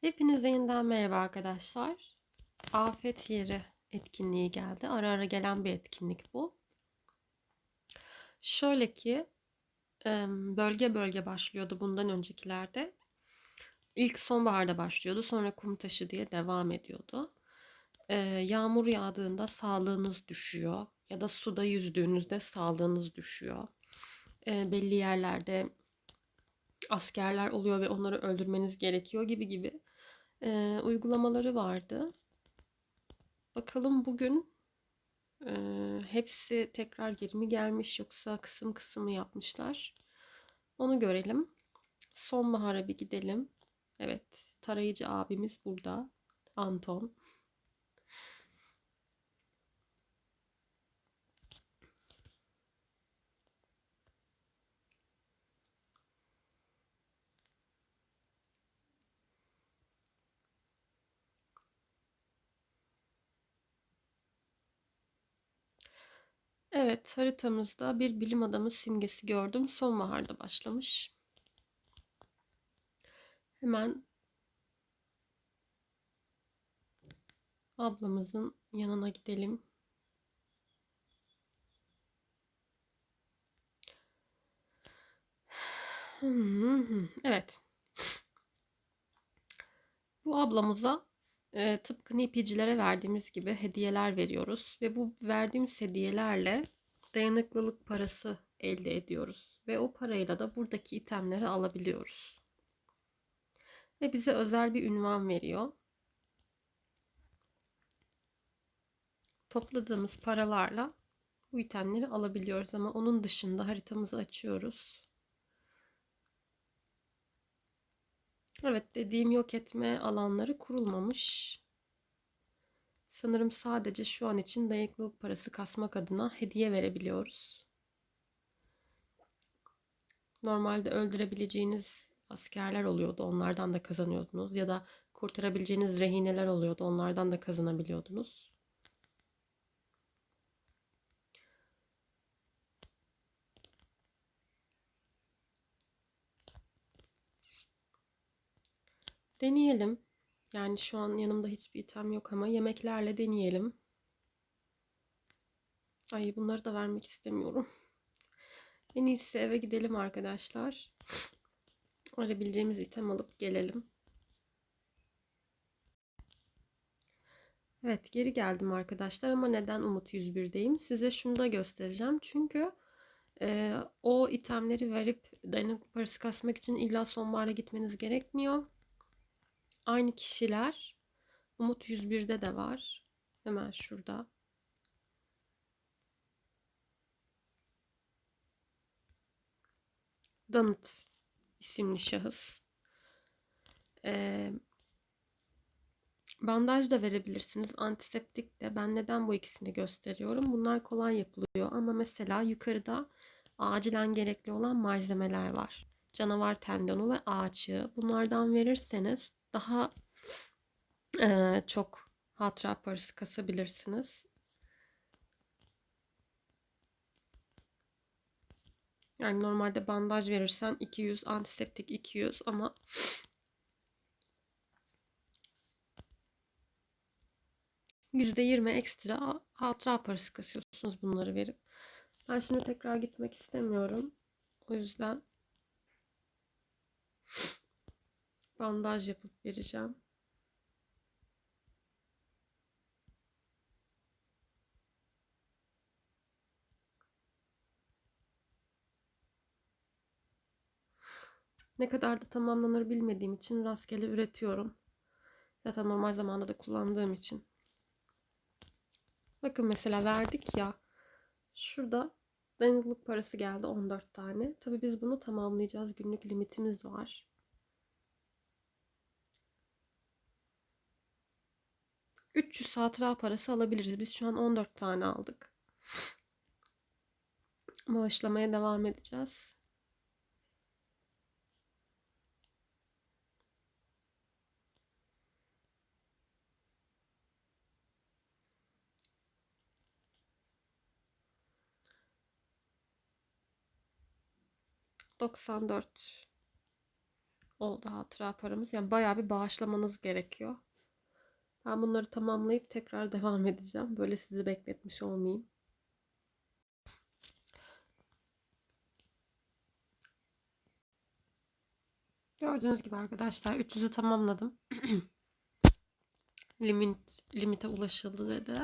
Hepinize yeniden merhaba arkadaşlar. Afet Yeri etkinliği geldi. Ara ara gelen bir etkinlik bu. Şöyle ki bölge bölge başlıyordu bundan öncekilerde. İlk sonbaharda başlıyordu. Sonra kum taşı diye devam ediyordu. Yağmur yağdığında sağlığınız düşüyor. Ya da suda yüzdüğünüzde sağlığınız düşüyor. Belli yerlerde askerler oluyor ve onları öldürmeniz gerekiyor gibi gibi e, uygulamaları vardı. Bakalım bugün e, hepsi tekrar geri mi gelmiş yoksa kısım kısım mı yapmışlar? Onu görelim. Sonbahara bir gidelim. Evet, tarayıcı abimiz burada. Anton. Evet, haritamızda bir bilim adamı simgesi gördüm. Sonbaharda başlamış. Hemen ablamızın yanına gidelim. Evet. Bu ablamıza e, tıpkı nipicilere verdiğimiz gibi hediyeler veriyoruz. Ve bu verdiğimiz hediyelerle dayanıklılık parası elde ediyoruz. Ve o parayla da buradaki itemleri alabiliyoruz. Ve bize özel bir ünvan veriyor. Topladığımız paralarla bu itemleri alabiliyoruz ama onun dışında haritamızı açıyoruz. Evet dediğim yok etme alanları kurulmamış. Sanırım sadece şu an için dayanıklılık parası kasmak adına hediye verebiliyoruz. Normalde öldürebileceğiniz askerler oluyordu. Onlardan da kazanıyordunuz. Ya da kurtarabileceğiniz rehineler oluyordu. Onlardan da kazanabiliyordunuz. Deneyelim. Yani şu an yanımda hiçbir item yok ama yemeklerle deneyelim. Ay bunları da vermek istemiyorum. En iyisi eve gidelim arkadaşlar. Arabileceğimiz item alıp gelelim. Evet geri geldim arkadaşlar ama neden Umut 101'deyim? Size şunu da göstereceğim. Çünkü e, o itemleri verip dayanıklı parası kasmak için illa sonbaharda gitmeniz gerekmiyor. Aynı kişiler Umut 101'de de var. Hemen şurada. Danıt isimli şahıs. Ee, bandaj da verebilirsiniz. Antiseptik de. Ben neden bu ikisini gösteriyorum? Bunlar kolay yapılıyor. Ama mesela yukarıda acilen gerekli olan malzemeler var. Canavar tendonu ve ağaçı. Bunlardan verirseniz daha e, çok hatıra parası kasabilirsiniz. Yani normalde bandaj verirsen 200, antiseptik 200 ama %20 ekstra hatıra parası kasıyorsunuz bunları verip. Ben şimdi tekrar gitmek istemiyorum. O yüzden bandaj yapıp vereceğim. Ne kadar da tamamlanır bilmediğim için rastgele üretiyorum. Zaten normal zamanda da kullandığım için. Bakın mesela verdik ya. Şurada dayanıklılık parası geldi 14 tane. Tabi biz bunu tamamlayacağız. Günlük limitimiz var. 300 hatıra parası alabiliriz. Biz şu an 14 tane aldık. Bağışlamaya devam edeceğiz. Doksan dört oldu hatıra paramız. Yani bayağı bir bağışlamanız gerekiyor. Ben bunları tamamlayıp tekrar devam edeceğim. Böyle sizi bekletmiş olmayayım. Gördüğünüz gibi arkadaşlar 300'ü tamamladım. Limit limite ulaşıldı dedi.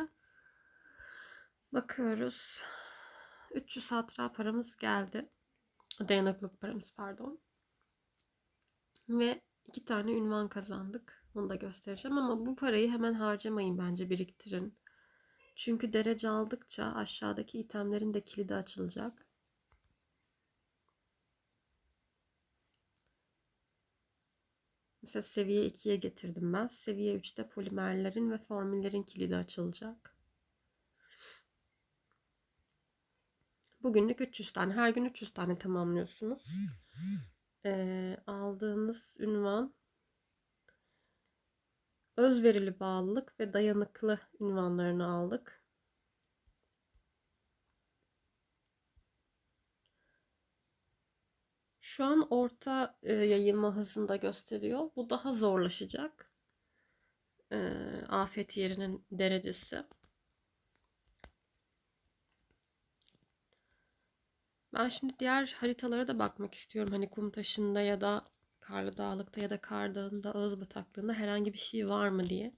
Bakıyoruz. 300 hatıra paramız geldi. Dayanıklılık paramız pardon. Ve iki tane ünvan kazandık. Onu da göstereceğim ama bu parayı hemen harcamayın bence biriktirin. Çünkü derece aldıkça aşağıdaki itemlerin de kilidi açılacak. Mesela seviye 2'ye getirdim ben. Seviye 3'te polimerlerin ve formüllerin kilidi açılacak. Bugünlük 300 tane. Her gün 300 tane tamamlıyorsunuz. Ee, aldığımız ünvan özverili bağlılık ve dayanıklı ünvanlarını aldık. Şu an orta e, yayılma hızında gösteriyor. Bu daha zorlaşacak. E, afet yerinin derecesi. Ben şimdi diğer haritalara da bakmak istiyorum. Hani kum taşında ya da Karlı Dağlık'ta ya da Kar Dağı'nda, Ağız Bataklığı'nda herhangi bir şey var mı diye.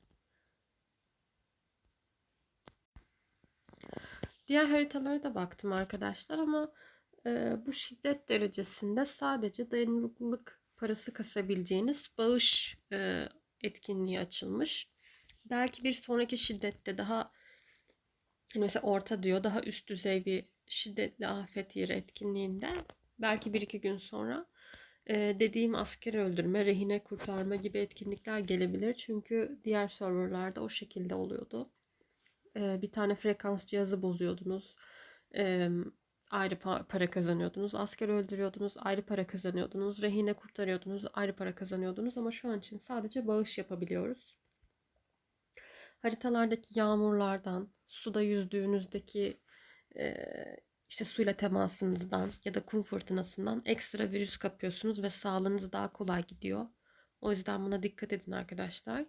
Diğer haritalara da baktım arkadaşlar ama e, bu şiddet derecesinde sadece dayanıklılık parası kasabileceğiniz bağış e, etkinliği açılmış. Belki bir sonraki şiddette daha hani mesela orta diyor daha üst düzey bir şiddetli afet yeri etkinliğinde belki bir iki gün sonra dediğim asker öldürme, rehine kurtarma gibi etkinlikler gelebilir. Çünkü diğer serverlarda o şekilde oluyordu. Bir tane frekans cihazı bozuyordunuz. Ayrı para kazanıyordunuz. Asker öldürüyordunuz, ayrı para kazanıyordunuz. Rehine kurtarıyordunuz, ayrı para kazanıyordunuz. Ama şu an için sadece bağış yapabiliyoruz. Haritalardaki yağmurlardan, suda yüzdüğünüzdeki işte suyla temasınızdan ya da kum fırtınasından ekstra virüs kapıyorsunuz ve sağlığınız daha kolay gidiyor. O yüzden buna dikkat edin arkadaşlar.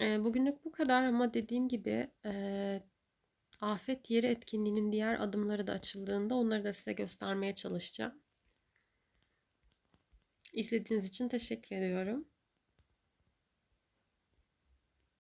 E, bugünlük bu kadar ama dediğim gibi e, afet yeri etkinliğinin diğer adımları da açıldığında onları da size göstermeye çalışacağım. İzlediğiniz için teşekkür ediyorum.